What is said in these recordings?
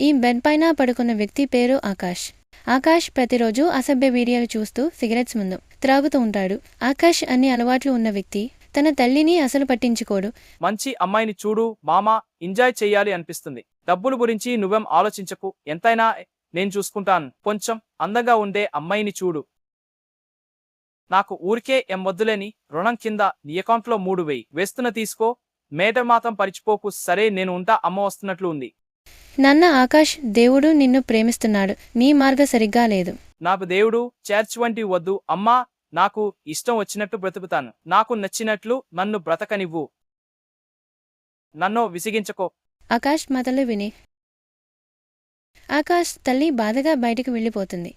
ఈ బెడ్ పైన పడుకున్న వ్యక్తి పేరు ఆకాష్. ఆకాష్ ప్రతిరోజు అసభ్య వీడియోలు చూస్తూ సిగరెట్స్ ముందు త్రాగుతూ ఉంటాడు. ఆకాష్ అన్ని అలవాట్లు ఉన్న వ్యక్తి. తన తల్లిని అసలు పట్టించుకోడు. మంచి అమ్మాయిని చూడు మామ ఎంజాయ్ చేయాలి అనిపిస్తుంది. డబ్బులు గురించి నువ్వేం ఆలోచించకు. ఎంతైనా నేను చూసుకుంటాను. కొంచెం అందంగా ఉండే అమ్మాయిని చూడు. నాకు ఊరికే ఎం వద్దులేని రుణం కింద నీ అకౌంట్లో మూడు వెయ్యి వేస్తున్న తీసుకో. మేటర్ మాత్రం పరిచిపోకు. సరే నేను ఉంటా అమ్మ వస్తున్నట్లు ఉంది. నాన్న ఆకాష్ దేవుడు నిన్ను ప్రేమిస్తున్నాడు. నీ మార్గ సరిగ్గా లేదు. నాకు దేవుడు చర్చ్ వంటి వద్దు. అమ్మా నాకు ఇష్టం వచ్చినట్టు బ్రతుకుతాను. నాకు నచ్చినట్లు నన్ను బ్రతకనివ్వు. నన్ను విసిగించకో. ఆకాష్ మాటలు విని. ఆకాష్ తల్లి బాధగా బయటికి వెళ్ళిపోతుంది.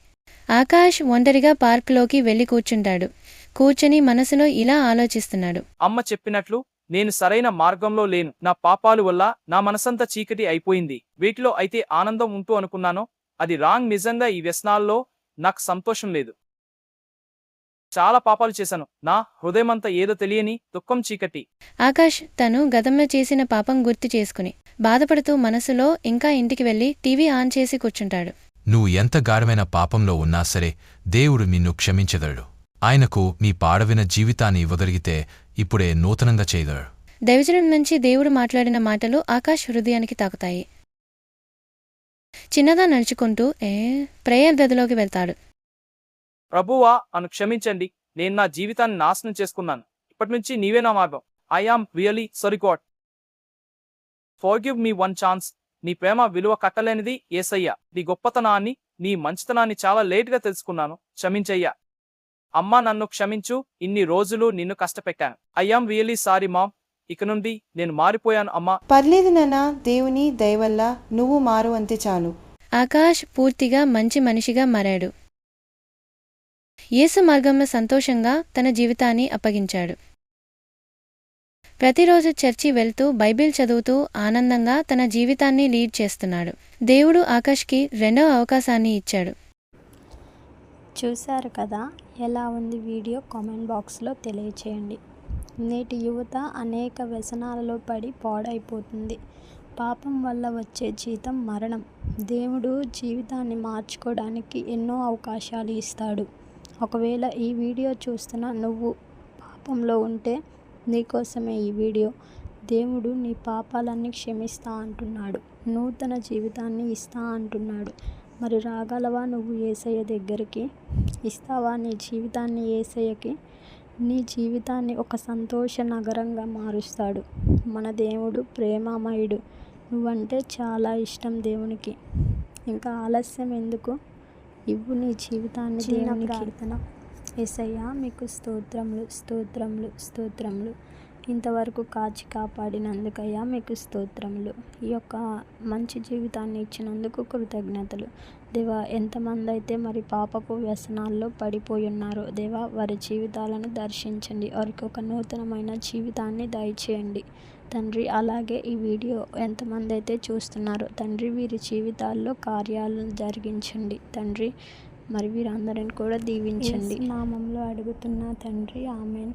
ఆకాష్ ఒంటరిగా పార్కులోకి వెళ్ళి కూర్చుంటాడు. కూర్చొని మనసులో ఇలా ఆలోచిస్తున్నాడు. అమ్మ చెప్పినట్లు నేను సరైన మార్గంలో లేను. నా పాపాలు వల్ల నా మనసంతా చీకటి అయిపోయింది. వీటిలో అయితే ఆనందం ఉంటూ అనుకున్నానో? అది రాంగ్ నిజంగా ఈ వ్యసనాల్లో నాకు సంతోషం లేదు. చాలా పాపాలు చేశాను. నా హృదయమంతా ఏదో తెలియని దుఃఖం చీకటి. ఆకాష్ తను గతంలో చేసిన పాపం గుర్తు చేసుకుని బాధపడుతూ మనసులో ఇంకా ఇంటికి వెళ్ళి టీవీ ఆన్ చేసి కూర్చుంటాడు. నువ్వు ఎంత గాఢమైన పాపంలో ఉన్నా సరే దేవుడు నిన్ను క్షమించదడు ఆయనకు మీ పాడవిన జీవితాన్ని ఇవ్వగలిగితే ఇప్పుడే నూతనంగా చేయదడు దైవజనం నుంచి దేవుడు మాట్లాడిన మాటలు ఆకాష్ హృదయానికి తాకుతాయి. చిన్నగా నడుచుకుంటూ ఏ ప్రేయర్ గదిలోకి వెళ్తాడు. ప్రభువా అను క్షమించండి. నేను నా జీవితాన్ని నాశనం చేసుకున్నాను. ఇప్పటి నుంచి నీవే నా మార్గం. I am really sorry God forgive me one chance నీ ప్రేమ విలువ కట్టలేనిది ఏసయ్యా. నీ గొప్పతనాన్ని నీ మంచితనాన్ని చాలా లేటుగా తెలుసుకున్నాను. క్షమించయ్యా. అమ్మా నన్ను క్షమించు ఇన్ని రోజులు నిన్ను కష్టపెట్టాను. I am really sorry mom ఇక నుండి నేను మారిపోయాను అమ్మా. పర్లేదు నాన్న. దేవుని దయవల్ల నువ్వు మారు అంతే చాలు. ఆకాష్ పూర్తిగా మంచి మనిషిగా మారాడు. యేసు మార్గంలో సంతోషంగా తన జీవితాన్ని అప్పగించాడు. ప్రతిరోజు చర్చి వెళ్తూ బైబిల్ చదువుతూ ఆనందంగా తన జీవితాన్ని లీడ్ చేస్తున్నాడు. దేవుడు ఆకాష్కి రెండవ అవకాశాన్ని ఇచ్చాడు. చూశారు కదా? ఎలా ఉంది వీడియో కామెంట్ బాక్స్లో తెలియచేయండి. నేటి యువత అనేక వ్యసనాలలో పడి పాడైపోతుంది. పాపం వల్ల వచ్చే జీతం మరణం. దేవుడు జీవితాన్ని మార్చుకోవడానికి ఎన్నో అవకాశాలు ఇస్తాడు. ఒకవేళ ఈ వీడియో చూస్తున్న నువ్వు పాపంలో ఉంటే నీకోసమే ఈ వీడియో. దేవుడు నీ పాపాలన్నీ క్షమిస్తా అంటున్నాడు. నూతన జీవితాన్ని ఇస్తా అంటున్నాడు. మరి రాగలవా నువ్వు ఏసయ్య దగ్గరికి? ఇస్తావా నీ జీవితాన్ని ఏసయ్యకి? నీ జీవితాన్ని ఒక సంతోష నగరంగా మారుస్తాడు. మన దేవుడు ప్రేమామయుడు. నువ్వంటే చాలా ఇష్టం దేవునికి. ఇంకా ఆలస్యం ఎందుకు? ఇవ్వు నీ జీవితాన్ని దేవుని ప్రార్థన. ఏసయ్యా మీకు స్తోత్రములు స్తోత్రములు స్తోత్రములు. ఇంతవరకు కాచి కాపాడినందుకయ్యా మీకు స్తోత్రములు. ఈ యొక్క మంచి జీవితాన్ని ఇచ్చినందుకు కృతజ్ఞతలు. దేవా ఎంతమంది అయితే మరి పాపపు వ్యసనాల్లో పడిపోయి ఉన్నారో దేవా వారి జీవితాలను దర్శించండి. వారికి ఒక నూతనమైన జీవితాన్ని దయచేయండి. తండ్రి అలాగే ఈ వీడియో ఎంతమంది అయితే చూస్తున్నారో తండ్రి వీరి జీవితాల్లో కార్యాలను జరిగించండి. తండ్రి మరి వీరందరిని కూడా దీవించండి. నామంలో అడుగుతున్న తండ్రి ఆమెన్.